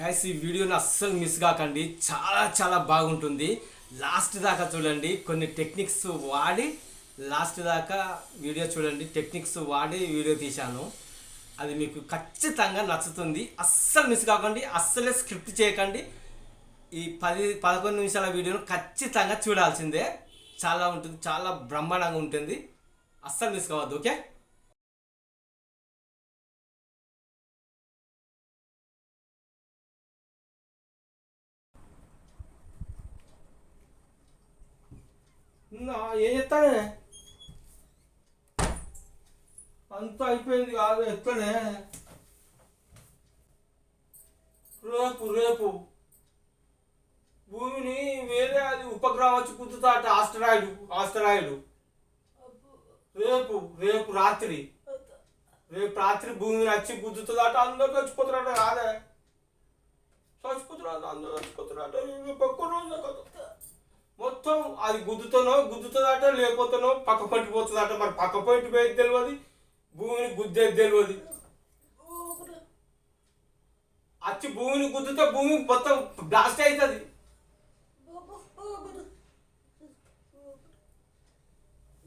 Guys ఈ వీడియోని అస్సలు మిస్ కాకండి. చాలా చాలా బాగుంటుంది. లాస్ట్ దాకా చూడండి. కొన్ని టెక్నిక్స్ వాడి లాస్ట్ దాకా వీడియో చూడండి. టెక్నిక్స్ వాడి వీడియో తీశాను. అది మీకు ఖచ్చితంగా నచ్చుతుంది. అస్సలు మిస్ కాకండి. అస్సలే స్క్రిప్ట్ చేయకండి. ఈ పది పదకొండు నిమిషాల వీడియోను ఖచ్చితంగా చూడాల్సిందే. చాలా ఉంటుంది. చాలా బ్రహ్మాండంగా ఉంటుంది. అస్సలు మిస్ కావద్దు ఓకే ఏం చెప్తానే అంతా అయిపోయింది కాదు ఎక్కడే రేపు రేపు. భూమిని వేరే అది ఉపగ్రహం వచ్చి కుదుతాట ఆస్ట్రాయిడ్ ఆస్ట్రాయిడ్. రేపు రేపు రాత్రి. రేపు రాత్రి భూమిని వచ్చి గుద్దుతుందట అందరు చచ్చిపోతున్నారట కాదే చచ్చిపోతున్నారు అందరు చచ్చిపోతున్నారట. ఒక్క రోజు కదా. మొత్తం అది గుద్దుతానో గుద్దుతుందట లేకపోతానో పక్క పట్టిపోతుందట మరి పక్క పట్టి పోయేది తెలియదు భూమిని గుద్దేది తెలియదు వచ్చి భూమిని గుద్దితే భూమి మొత్తం బ్లాస్ట్ అవుతుంది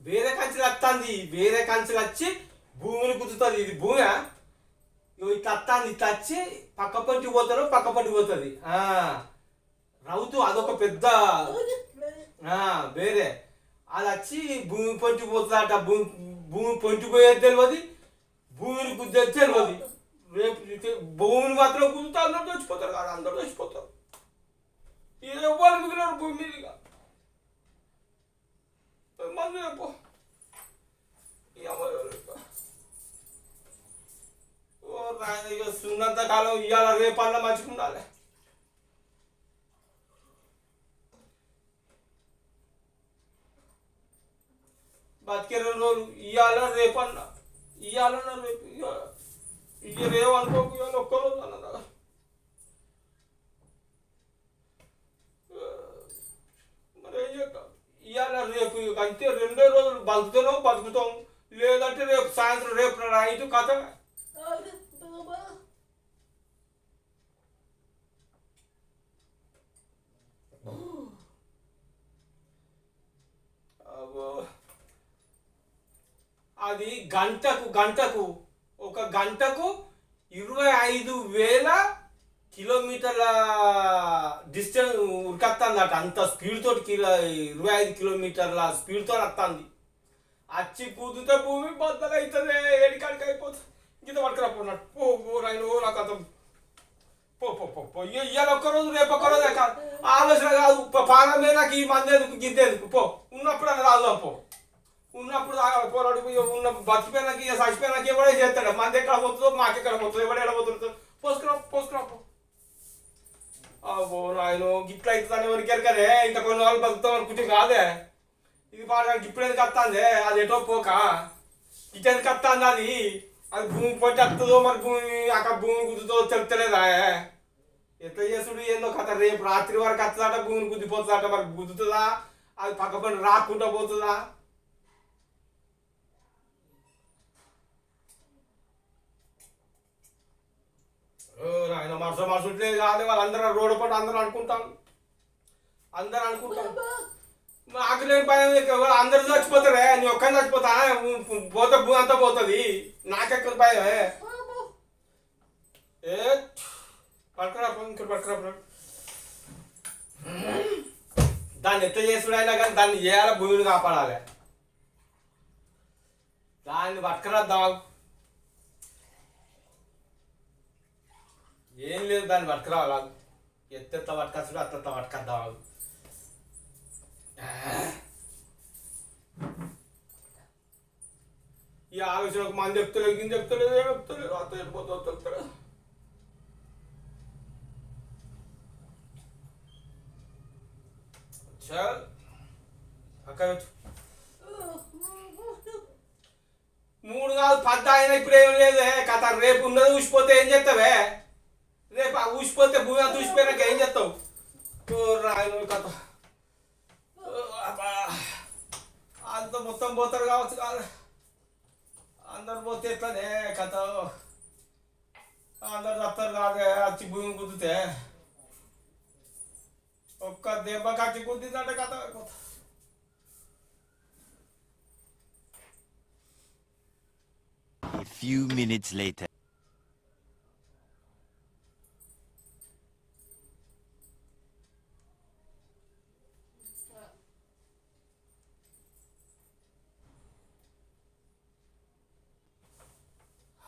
వేరే కంచెలు వస్తుంది వేరే కంచెలు వచ్చి భూమిని గుద్దుతుంది. ఇది భూమి? ఇట్లా వస్తుంది ఇట్లా వచ్చి పక్క పంటి పోతారు పక్క పంటి పోతుంది. రౌతు అదొక పెద్ద వేరే. అది వచ్చి భూమి పొంచిపోతుందట భూమి భూమి పొంచిపోయేది తెలియదు భూమిని గుద్దేది తెలియదు రేపు ఇది- భూమిని మాత్రం గుద్దుతా అందరూ చచ్చిపోతారు కాదు అందరూ చచ్చిపోతారు ఇది ఎవ్వరు మిగిలిన భూమి మీదుగా? మందు చెప్పు ఓ నాయన ఇక సున్నంత కాలం ఇవాళ రేపన్న మంచిగా ఉండాలి బతికే రెండు రోజులు. ఇవాళ రేపన్న. ఇవాళ రేపు. ఇక రేపు అనుకోకు. ఇవాళ ఒక్క రోజు అన్నదా మరి ఏం చేద్దాం? ఇవాళ రేపు ఇక అంతే. రెండో రోజులు బతుకుతానో బతుకుతాం. లేదంటే రేపు సాయంత్రం రేపు నైట్ కథ. అబ్బో. అది గంటకు గంటకు ఒక గంటకు ఇరవై ఐదు వేల కిలోమీటర్ల డిస్టెన్స్ ఉరికత్తందట. అంత స్పీడ్తో కిలో ఇరవై ఐదు కిలోమీటర్ల స్పీడ్తో వస్తుంది అచ్చి కూతుతే భూమి బద్దలు అవుతుంది ఏడికాడికి అయిపోతుంది గీత పట్టుకురా పో పో రాయన ఓ నాకు అంత పో పో పో పో. ఇవాళ ఒక్కరోజు ఒక్క రోజు రేపు ఒక్కరోజు ఆలోచన కాదు. పాలమే నాకు ఈ మంది ఎందుకు గిద్ద ఎందుకు పో ఉన్నప్పుడు రాదు పో. ఉన్నప్పుడు పోరాడు ఉన్న బతికిపోయినాక ఇక చచ్చిపోయినాక ఎవడే చేస్తాడు? మంది ఎక్కడ పోతుందో మాకెక్కడ పోతుందో ఎవడు ఎక్కడ పోతుందో పోసుకురా పోసుకురా పో. అబ్బో నాయన గిట్ల అవుతుందని ఎవరికి ఎరకనే ఇంకా కొన్ని వాళ్ళు బతుకుతాం అనుకుంటే కాదే. ఇది పాడడానికి ఇప్పుడు ఎందుకు వస్తుంది? అది ఎటో పోక? ఇటు ఎందుకు వస్తుంది అది? అది భూమి పోటీ వస్తుందో మరి భూమి అక్కడ భూమి గుద్దుతో చెప్తలేదా? ఎట్లా చేసుడు ఏందో కథ? రేపు రాత్రి వరకు వస్తుందట భూమిని గుద్దిపోతుందట మరి గుద్దుతుందా? అది పక్క పని రాకుండా పోతుందా? ఓ నాయన మరుస మరుసట్లేదు కాదు వాళ్ళందరూ రోడ్డు పట్టు అందరూ అనుకుంటాను అందరూ అనుకుంటాను నాకు లేని భయం ఇక అందరూ చచ్చిపోతారే నీ ఒక్కని చచ్చిపోతా పోతే భూమి అంతా పోతుంది. నాకెక్కడ భయం ఏ? పట్టుకురా ఇక్కడ పట్టుకురా. దాన్ని ఎట్లా చేసుడైనా కానీ దాన్ని చేయాలి భూమిని కాపాడాలి. దాన్ని పట్టుకురా దాగు ఏం లేదు దాన్ని పట్టుకురావాలి ఎత్తెత్త పట్టుకొచ్చుడు అత్తెత్త పట్టుకొద్దాం ఆగు. ఈ ఆలోచనకు మంది చెప్తలేదు గింజ చెప్తలేదు ఏం చెప్తలేదు అత్త వెళ్ళిపోతా చెప్తలేదు చల్ అక్కడ పెట్టు. మూడు కాదు పద్ద అయినా ఇప్పుడు ఏం లేదు కథ రేపు ఉన్నది ఊసిపోతే ఏం చేస్తావే రేపు ఆ ఊసిపోతే భూమి అంతా ఊసిపోయినాక ఏం చేస్తావు ఓ రాయను కథ ఓ అబ్బా. అంత మొత్తం పోతారు కావచ్చు కాదు అందరు పోతే ఎట్లానే కథ అందరు వస్తారు కాదే వచ్చి భూమి కుదితే ఒక్క దెబ్బ కచ్చి కుద్దిందంటే కథ అయిపోతుంది. A few minutes later.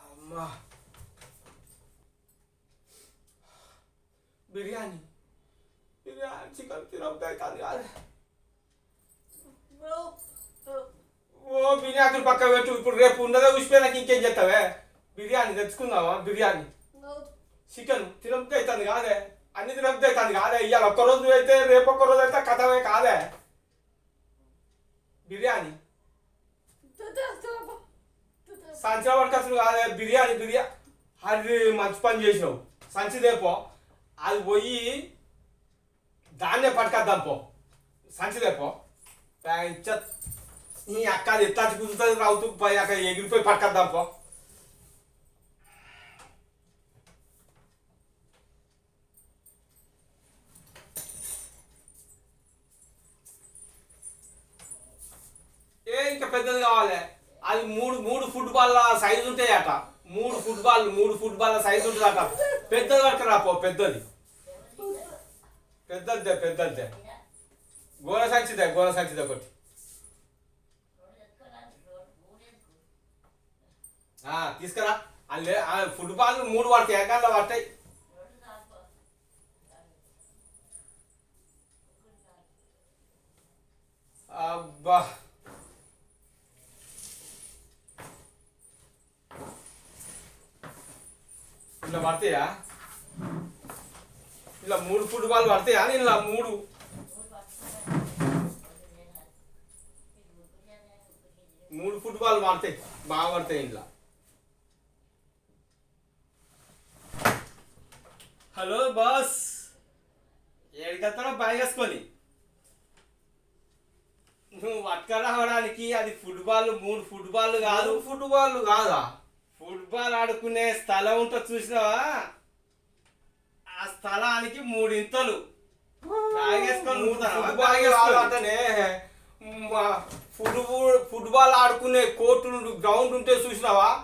అమ్మా బిర్యానీ బిర్యానీ చికెన్ తినబుద్ధి అవుతుంది కాదు ఓ బిర్యానీ పక్క పెట్టు ఇప్పుడు రేపు ఉన్నదే ఉసిపోయినాక ఇంకేం చేస్తావే బిర్యానీ తెచ్చుకుందామా బిర్యానీ చికెన్ తినబుద్ధి అవుతుంది కాదే అన్ని తినబుద్ధి అవుతుంది కాదే ఇవాళ ఒక్క రోజు అయితే రేపు ఒక్క రోజు అయితే కథమే కాదే బిర్యానీ సంచిలో పట్టుకొచ్చిన కాదే బిర్యానీ బిర్యానీ అది మంచి పని చేసినావు. సంచి దేపో అది పోయి దాన్నే పట్టుకొద్దాం పో. సంచి పో. నీ అక్క ఎట్లా కుదురుతుంది? రావుతూ పోయి అక్కడ ఎగిరిపోయి పట్టుకొద్దాం పో. ఏ ఇంకా పెద్దది కావాలి. అది మూడు మూడు ఫుట్బాల్ సైజు ఉంటాయట. మూడు ఫుట్బాల్ మూడు ఫుట్బాల్ సైజు ఉంటుందట. పెద్దది పట్టుకురా పో పెద్దది పెద్దదిదే పెద్దదిదే గోన సంచిదే గోన సంచిదే ఒకటి ఆ, తీసుకురా. అల్లే ఆ ఫుట్బాల్ మూడు పడతాయి ఏకాల్లో పడతాయి. అబ్బా. ఇలా పడతాయా? ఇలా మూడు ఫుట్బాల్ పడతాయా? ఇలా మూడు. మూడు ఫుట్బాల్ పడతాయి. బాగా పడతాయి ఇంట్లో హలో బాస్. ఏడికెళ్తానో బ్యాగ్ వేసుకొని నువ్వు పట్టుక రావడానికి అది ఫుట్బాల్ మూడు ఫుట్బాల్ కాదు. ఫుట్బాల్ కాదా? ఫుట్బాల్ ఆడుకునే స్థలం ఉంటుంది చూసినావా? ఆ స్థలానికి మూడింతలు. ఫుట్బాల్ ఫుట్బాల్ ఆడుకునే కోర్టు గ్రౌండ్ ఉంటే చూసినావా?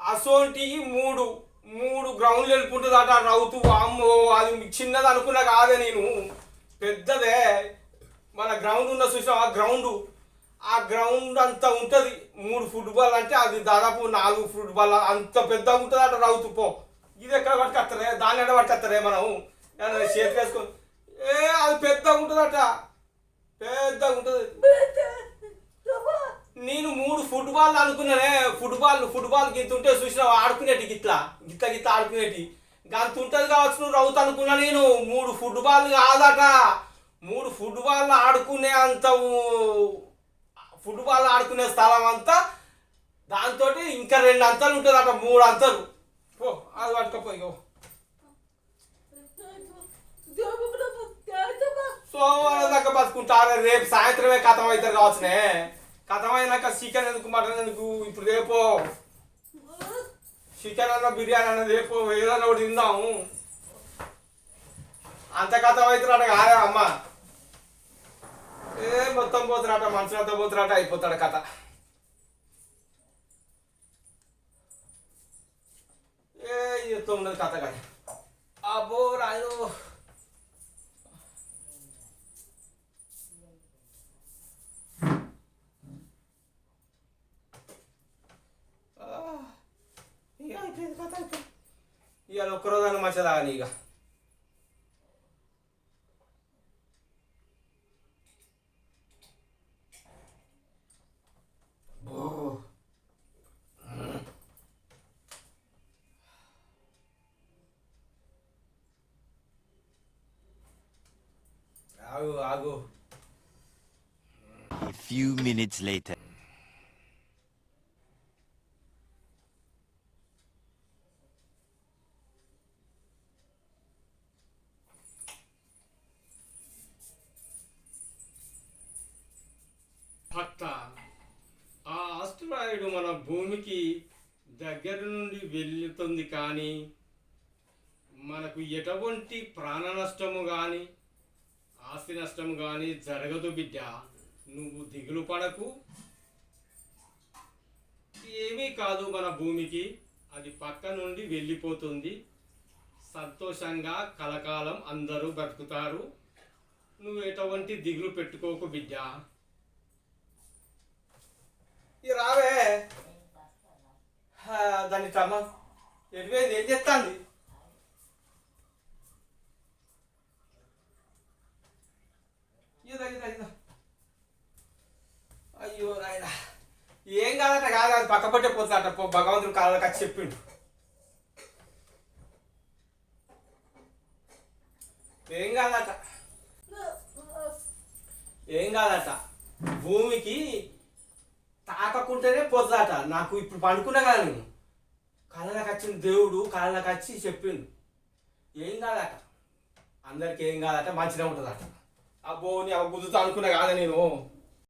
అసోంటి మూడు మూడు గ్రౌండ్లు వెళ్ళిపోతుంది అట రౌతు. అమ్మో అది చిన్నది అనుకున్నా కాదే నేను. పెద్దదే. మన గ్రౌండ్ ఉన్న చూసినావా? గ్రౌండ్. ఆ గ్రౌండ్ అంతా ఉంటుంది. మూడు ఫుట్బాల్ అంటే అది దాదాపు నాలుగు ఫుట్బాల్ అంత పెద్దగా ఉంటుంది అట రౌతు. పో. ఇది ఎక్కడ పట్టుకొస్తారే దాన్ని ఎక్కడ మనం. ఏమన్నా చేతి వేసుకొని ఏ అది పెద్దగా ఉంటుందట. పెద్దగా ఉంటుంది. నేను మూడు ఫుట్బాల్ అనుకున్నానే ఫుట్బాల్ ఫుట్బాల్ గింత ఉంటే చూసినావు? ఆడుకునేటి గిట్లా. గిట్ల గిట్ల ఆడుకునేటి. గంత ఉంటుంది కావచ్చు నువ్వు రౌత్ అనుకున్నా నేను. మూడు ఫుట్బాల్ కాదట. మూడు ఫుట్బాల్ ఆడుకునే అంత ఫుట్బాల్ ఆడుకునే స్థలం అంతా దాంతో ఇంకా రెండు అంతలు ఉంటుందట మూడు అంతలు. ఓ అది పట్టుకపోయి సోమవారం దాకా బతుకుంటారు రేపు సాయంత్రమే కథం అవుతారు కావచ్చునే. కథం అయినాక చికెన్ ఎందుకు మటన్ ఎందుకు? ఇప్పుడు రేపో చికెన్ అన్న బిర్యానీ అన్న రేపు ఏదన్నా ఒకటి తిందాము అంత కథం అవుతున్నాడు కాదే అమ్మ. ఏ మొత్తం పోతురాట మనుషులంతా పోతురాట అయిపోతాడు కథ. ఏ చెప్తూ ఉన్నది కథ కానీ. అబ్బో రాయో ಈಗ A few minutes later. భూమికి దగ్గర నుండి వెళ్తుంది కానీ మనకు ఎటువంటి ప్రాణ నష్టము కానీ ఆస్తి నష్టం కానీ జరగదు బిడ్డ. నువ్వు దిగులు పడకు. ఏమీ కాదు మన భూమికి. అది పక్క నుండి వెళ్ళిపోతుంది. సంతోషంగా కలకాలం అందరూ బ్రతుకుతారు. నువ్వు ఎటువంటి దిగులు పెట్టుకోకు బిడ్డ. రావే. దాన్ని తమ ఎటువైంది? ఏం చెప్తాంది అయ్యో నాయనా. ఏం కాదట? కాదు అది పక్క పట్టే పోతుందట. పో భగవంతుడు కాళ్ళకి వచ్చి చెప్పిండు. ఏం కాదట? ఏం కాదట? భూమికి తాకకుంటేనే పొద్దాట నాకు ఇప్పుడు పండుకున్నా కదా నేను. కళ్ళకి వచ్చిన దేవుడు కళ్ళకి వచ్చి చెప్పిండు. ఏం కాదట? అందరికి ఏం కాదట? మంచిగా ఉంటుందట. అబ్బో నీ అవ గుద్దుతా అనుకున్నా కాదా నేను?